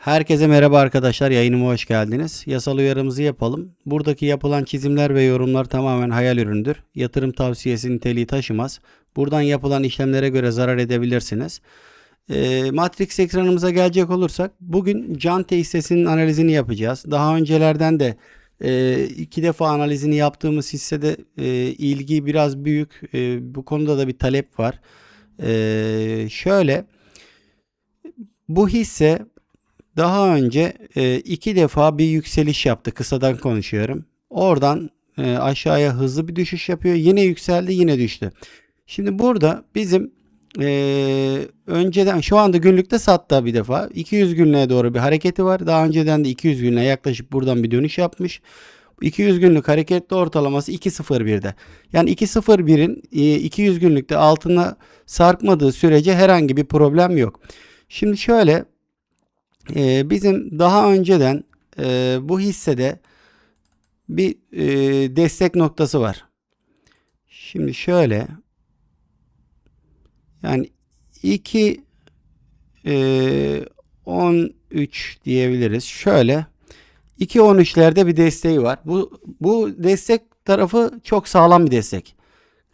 Herkese merhaba arkadaşlar. Yayınıma hoş geldiniz. Yasal uyarımızı yapalım. Buradaki yapılan çizimler ve yorumlar tamamen hayal ürünüdür. Yatırım tavsiyesi niteliği taşımaz. Buradan yapılan işlemlere göre zarar edebilirsiniz. Ee, Matrix ekranımıza gelecek olursak bugün can hissesinin analizini yapacağız. Daha öncelerden de e, iki defa analizini yaptığımız hissede e, ilgi biraz büyük. E, bu konuda da bir talep var. E, şöyle bu hisse daha önce e, iki defa bir yükseliş yaptı. Kısadan konuşuyorum. Oradan e, aşağıya hızlı bir düşüş yapıyor. Yine yükseldi, yine düştü. Şimdi burada bizim e, önceden şu anda günlükte sattı bir defa. 200 günlüğe doğru bir hareketi var. Daha önceden de 200 günlüğe yaklaşık buradan bir dönüş yapmış. 200 günlük hareketli ortalaması 2.01'de. Yani 2.01'in e, 200 günlükte altına sarkmadığı sürece herhangi bir problem yok. Şimdi şöyle ee, bizim daha önceden e, bu hissede bir e, destek noktası var. Şimdi şöyle yani 2 e, 13 diyebiliriz. Şöyle 2.13'lerde bir desteği var. Bu bu destek tarafı çok sağlam bir destek.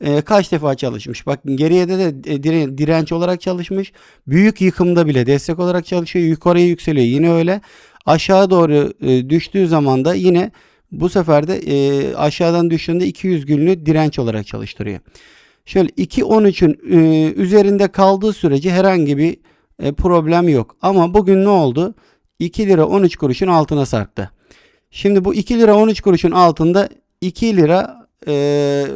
E, kaç defa çalışmış. Bak geriye de, de dire- direnç olarak çalışmış. Büyük yıkımda bile destek olarak çalışıyor. Yukarıya yükseliyor. Yine öyle. Aşağı doğru e, düştüğü zaman da yine bu sefer de e, aşağıdan düştüğünde 200 günlük direnç olarak çalıştırıyor. Şöyle 2.13'ün e, üzerinde kaldığı sürece herhangi bir e, problem yok. Ama bugün ne oldu? 2 lira 13 kuruşun altına sarktı. Şimdi bu 2 lira 13 kuruşun altında 2 lira e,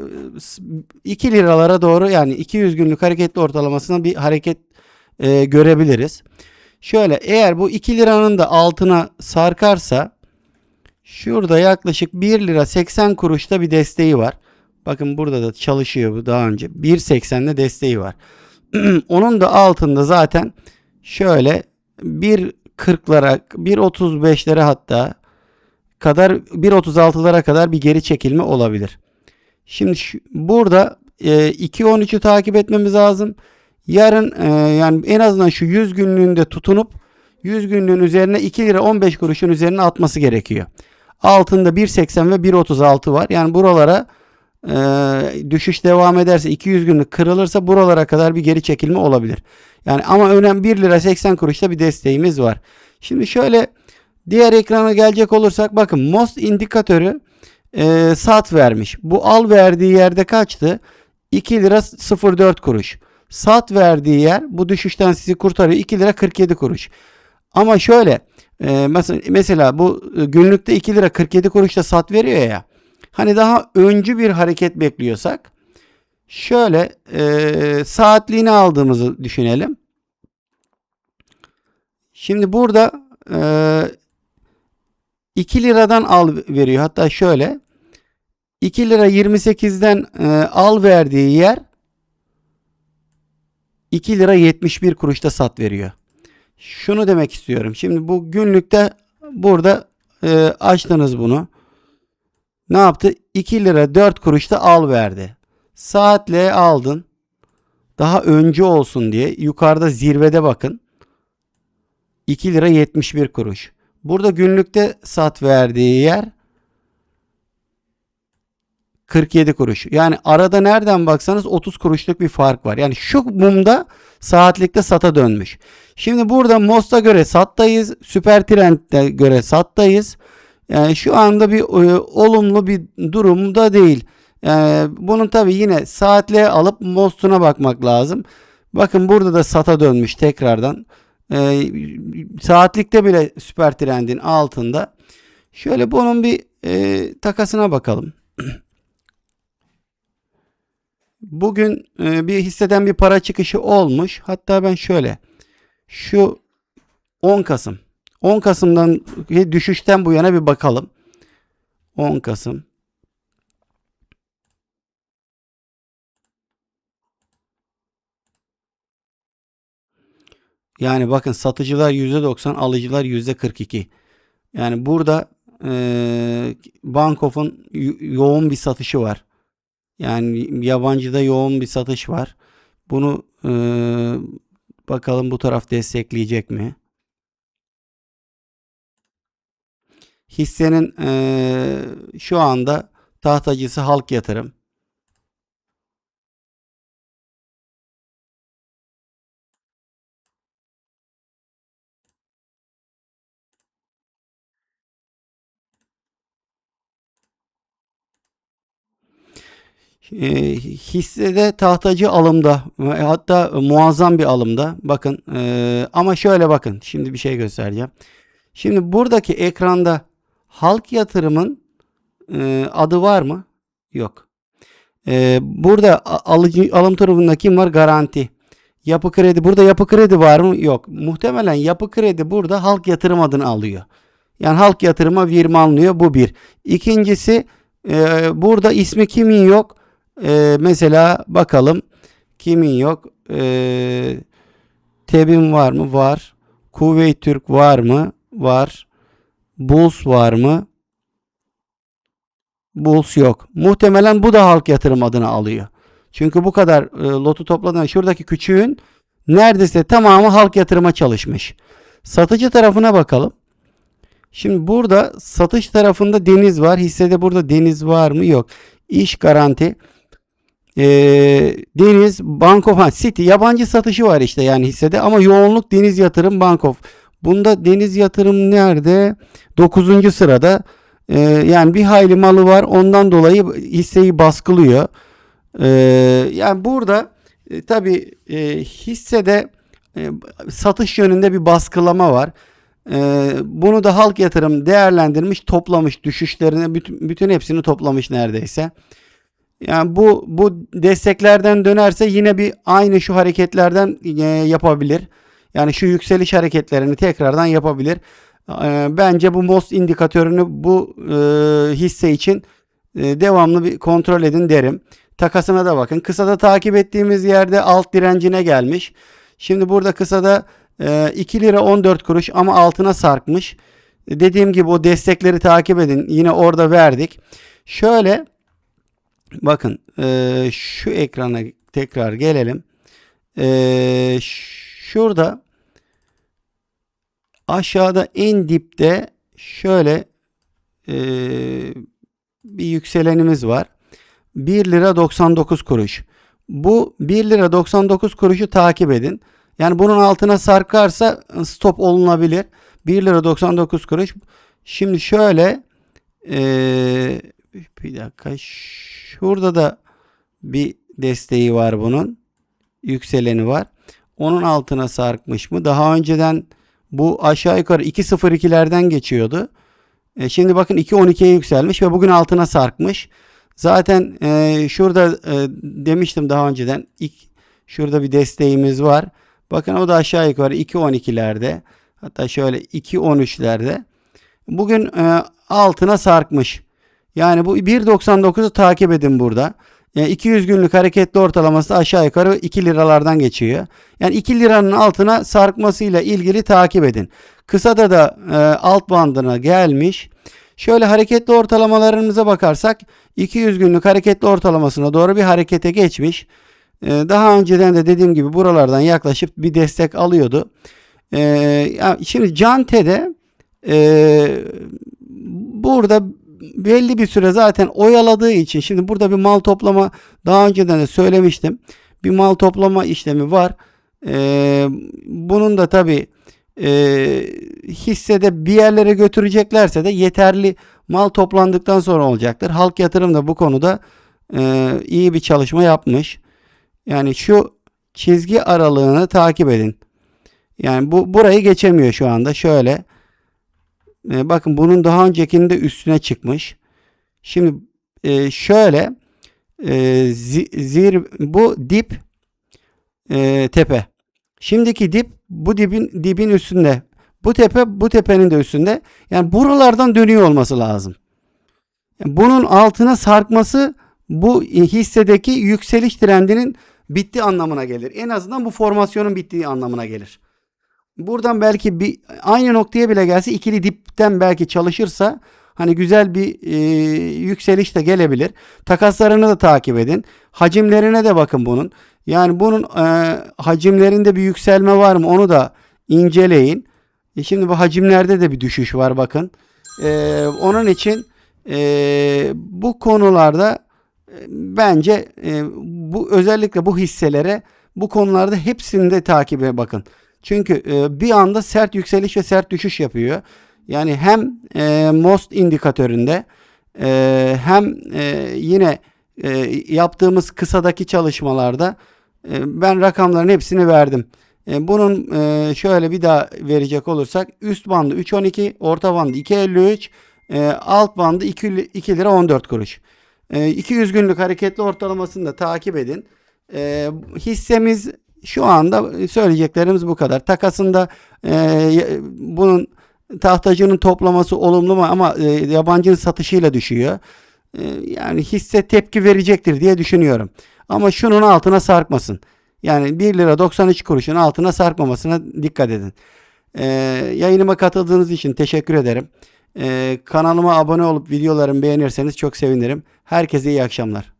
2 liralara doğru yani 200 günlük hareketli ortalamasına bir hareket e, görebiliriz. Şöyle eğer bu 2 liranın da altına sarkarsa şurada yaklaşık 1 lira 80 kuruşta bir desteği var. Bakın burada da çalışıyor bu daha önce. 1.80'de desteği var. Onun da altında zaten şöyle 1.40'lara 1.35'lere hatta kadar 1.36'lara kadar bir geri çekilme olabilir. Şimdi şu, burada e, 2.13'ü takip etmemiz lazım. Yarın e, yani en azından şu 100 günlüğünde tutunup 100 günlüğün üzerine 2 lira 15 kuruşun üzerine atması gerekiyor. Altında 1.80 ve 1.36 var. Yani buralara e, düşüş devam ederse 200 günlük kırılırsa buralara kadar bir geri çekilme olabilir. Yani ama önemli 1 lira 80 kuruşta bir desteğimiz var. Şimdi şöyle diğer ekrana gelecek olursak bakın most indikatörü e, sat vermiş. Bu al verdiği yerde kaçtı? 2 lira 04 kuruş. Sat verdiği yer bu düşüşten sizi kurtarıyor. 2 lira 47 kuruş. Ama şöyle e, mesela, mesela bu e, günlükte 2 lira 47 kuruşta sat veriyor ya. Hani daha öncü bir hareket bekliyorsak şöyle e, saatliğini aldığımızı düşünelim. Şimdi burada e, 2 liradan al veriyor. Hatta şöyle 2 lira 28'den e, al verdiği yer 2 lira 71 kuruşta sat veriyor. Şunu demek istiyorum. Şimdi bu günlükte burada e, açtınız bunu. Ne yaptı? 2 lira 4 kuruşta al verdi. Saatle aldın. Daha önce olsun diye yukarıda zirvede bakın. 2 lira 71 kuruş. Burada günlükte sat verdiği yer 47 kuruş. Yani arada nereden baksanız 30 kuruşluk bir fark var. Yani şu mumda saatlikte sata dönmüş. Şimdi burada MOS'ta göre sattayız. Süper Trend'e göre sattayız. Yani şu anda bir e, olumlu bir durumda değil. Yani bunun tabi yine saatle alıp MOS'una bakmak lazım. Bakın burada da sata dönmüş tekrardan. E, saatlikte bile süper trendin altında. Şöyle bunun bir e, takasına bakalım. Bugün e, bir hisseden bir para çıkışı olmuş. Hatta ben şöyle şu 10 Kasım 10 Kasım'dan düşüşten bu yana bir bakalım. 10 Kasım Yani bakın satıcılar %90, alıcılar %42. Yani burada e, Bankof'un yoğun bir satışı var. Yani yabancıda yoğun bir satış var. Bunu e, bakalım bu taraf destekleyecek mi? Hissenin eee, şu anda tahtacısı Halk Yatırım. E, hissede tahtacı alımda ve hatta muazzam bir alımda. Bakın e, ama şöyle bakın. Şimdi bir şey göstereceğim. Şimdi buradaki ekranda halk yatırımın e, adı var mı? Yok. E, burada alıcı, alım tarafında kim var? Garanti. Yapı kredi. Burada yapı kredi var mı? Yok. Muhtemelen yapı kredi burada halk yatırım adını alıyor. Yani halk yatırıma virmanlıyor. Bu bir. İkincisi e, burada ismi kimin yok? E, mesela bakalım kimin yok? E, Tebin var mı? Var. Kuveyt Türk var mı? Var. Bulls var mı? Bulls yok. Muhtemelen bu da halk yatırım adını alıyor. Çünkü bu kadar e, lotu topladığında şuradaki küçüğün neredeyse tamamı halk yatırıma çalışmış. Satıcı tarafına bakalım. Şimdi burada satış tarafında Deniz var. Hissede burada Deniz var mı? Yok. İş garanti. Ee, Deniz, Bank of ha, City yabancı satışı var işte yani hissede ama yoğunluk Deniz Yatırım Bank of. Bunda Deniz Yatırım nerede? 9. sırada. Ee, yani bir hayli malı var. Ondan dolayı hisseyi baskılıyor. Ee, yani burada e, tabii e, hissede e, satış yönünde bir baskılama var. Ee, bunu da halk yatırım değerlendirmiş, toplamış düşüşlerini bütün, bütün hepsini toplamış neredeyse. Yani bu bu desteklerden dönerse yine bir aynı şu hareketlerden e, yapabilir. Yani şu yükseliş hareketlerini tekrardan yapabilir. E, bence bu MOS indikatörünü bu e, hisse için e, devamlı bir kontrol edin derim. Takasına da bakın. Kısada takip ettiğimiz yerde alt direncine gelmiş. Şimdi burada kısada e, 2 lira 14 kuruş ama altına sarkmış. E, Dediğim gibi o destekleri takip edin. Yine orada verdik. Şöyle bakın e, şu ekrana tekrar gelelim. E, şurada aşağıda en dipte şöyle e, bir yükselenimiz var. 1 lira 99 kuruş. Bu 1 lira 99 kuruşu takip edin. Yani bunun altına sarkarsa stop olunabilir. 1 lira 99 kuruş. Şimdi şöyle eee, bir dakika şurada da bir desteği var bunun. Yükseleni var. Onun altına sarkmış mı? Daha önceden bu aşağı yukarı 2.02'lerden geçiyordu. E, şimdi bakın 2.12'ye yükselmiş ve bugün altına sarkmış. Zaten e, şurada e, demiştim daha önceden ilk şurada bir desteğimiz var. Bakın o da aşağı yukarı 2.12'lerde. Hatta şöyle 2.13'lerde. Bugün e, altına sarkmış. Yani bu 1.99'u takip edin burada. Yani 200 günlük hareketli ortalaması aşağı yukarı 2 liralardan geçiyor. Yani 2 liranın altına sarkmasıyla ilgili takip edin. Kısada da e, alt bandına gelmiş. Şöyle hareketli ortalamalarımıza bakarsak 200 günlük hareketli ortalamasına doğru bir harekete geçmiş. E, daha önceden de dediğim gibi buralardan yaklaşıp bir destek alıyordu. E, şimdi Cante'de e, burada belli bir süre zaten oyaladığı için şimdi burada bir mal toplama daha önceden de söylemiştim. Bir mal toplama işlemi var. Ee, bunun da tabi e, hissede bir yerlere götüreceklerse de yeterli mal toplandıktan sonra olacaktır. Halk yatırım da bu konuda e, iyi bir çalışma yapmış. Yani şu çizgi aralığını takip edin. Yani bu burayı geçemiyor şu anda. Şöyle e, bakın bunun daha öncekinde üstüne çıkmış. Şimdi e, şöyle e, zi- zir bu dip tepe. Şimdiki dip bu dibin dibin üstünde. Bu tepe bu tepenin de üstünde. Yani buralardan dönüyor olması lazım. Bunun altına sarkması bu hissedeki yükseliş trendinin bitti anlamına gelir. En azından bu formasyonun bittiği anlamına gelir. Buradan belki bir aynı noktaya bile gelse ikili dipten belki çalışırsa hani güzel bir e, yükseliş de gelebilir. Takaslarını da takip edin. Hacimlerine de bakın bunun. Yani bunun e, hacimlerinde bir yükselme var mı onu da inceleyin. E şimdi bu hacimlerde de bir düşüş var bakın. Ee, onun için e, bu konularda e, bence e, bu özellikle bu hisselere bu konularda hepsinde takibe bakın. Çünkü e, bir anda sert yükseliş ve sert düşüş yapıyor. Yani hem e, MOST indikatöründe e, hem e, yine e, yaptığımız kısadaki çalışmalarda e, ben rakamların hepsini verdim. E, bunun e, şöyle bir daha verecek olursak üst bandı 3.12, orta bandı 2.53, e, alt bandı 2, 2 lira 14 kuruş. E, 200 günlük hareketli ortalamasını da takip edin. E, hissemiz şu anda söyleyeceklerimiz bu kadar. Takasında e, bunun tahtacının toplaması olumlu mu ama e, yabancının satışıyla düşüyor. E, yani hisse tepki verecektir diye düşünüyorum. Ama şunun altına sarkmasın. Yani 1 lira 93 kuruşun altına sarkmamasına dikkat edin. E, yayınıma katıldığınız için teşekkür ederim. E, kanalıma abone olup videolarımı beğenirseniz çok sevinirim. Herkese iyi akşamlar.